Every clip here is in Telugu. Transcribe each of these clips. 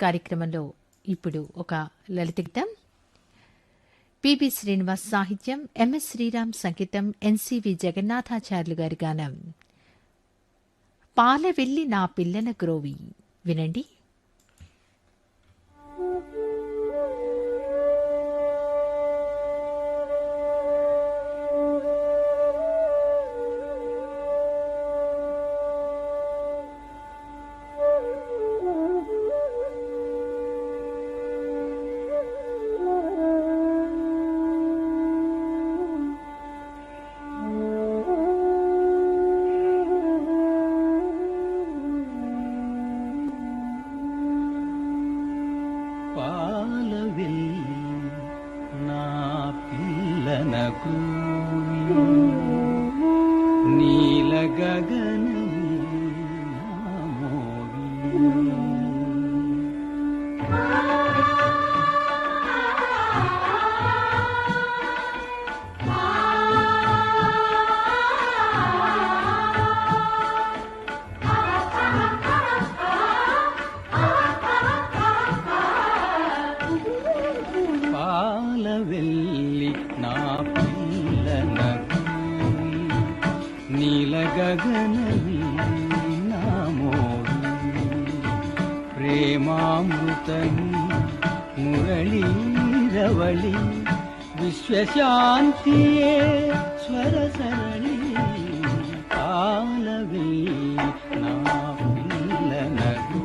కార్యక్రమంలో ఇప్పుడు ఒక లలిత గీతం పిబి శ్రీనివాస్ సాహిత్యం ఎంఎస్ శ్రీరామ్ సంగీతం ఎన్సివి జగన్నాథాచార్యులు గారి గానం. పాల నా పిల్లల గ్రోవి. వినండి. నీల గగన ప్రేమామృతమి మురళీరవళి విశ్వశాంతియే స్వర సరళి పాలవెల్లి నా పిల్లనకు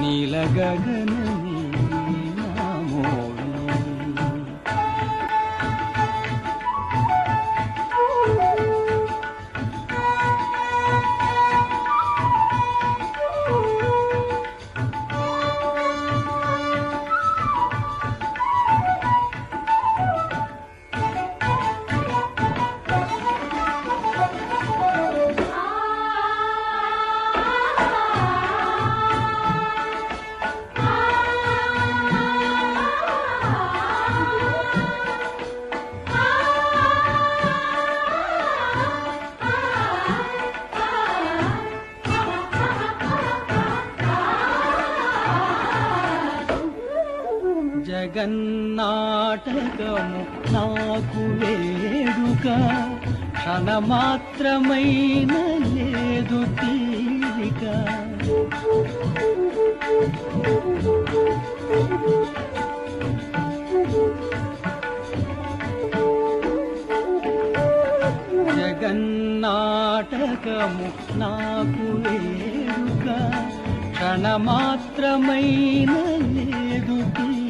నీల జగన్నాటకము నాకు వేడుక. క్షణమాత్రమైన లేదు తీరిక. జగన్నాటకము నాకు వేడుక. క్షణమాత్రమైన లేదు తీరిక.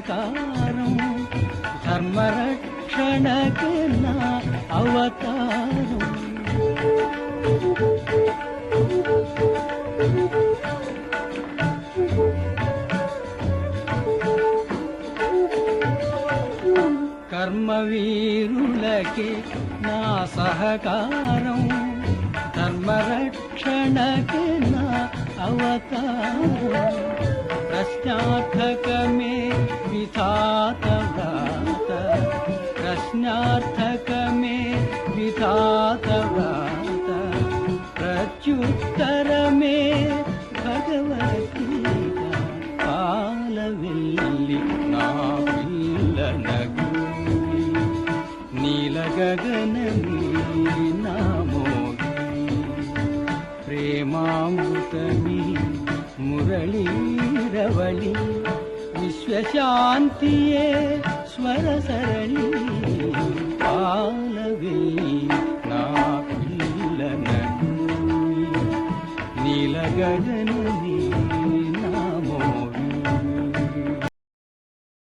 ప్రకారం ధర్మరక్షణకు నా అవతారం. కర్మవీరులకి నా సహకారం. పరక్షణకి నా అవతార. ప్రశ్నార్థకమే విధాతవాత ప్రశ్నార్థకమే విధాతవాత ప్రత్యుత్తరమే భగవద్గీత. పాలవెల్లి నా పిల్లనగు. నీలగగనమే నా ప్రేమామృతమీ మురళీరవళి విశ్వశాంతియే స్వర సరణి పాలవే నా పిల్లనూ నీలగగన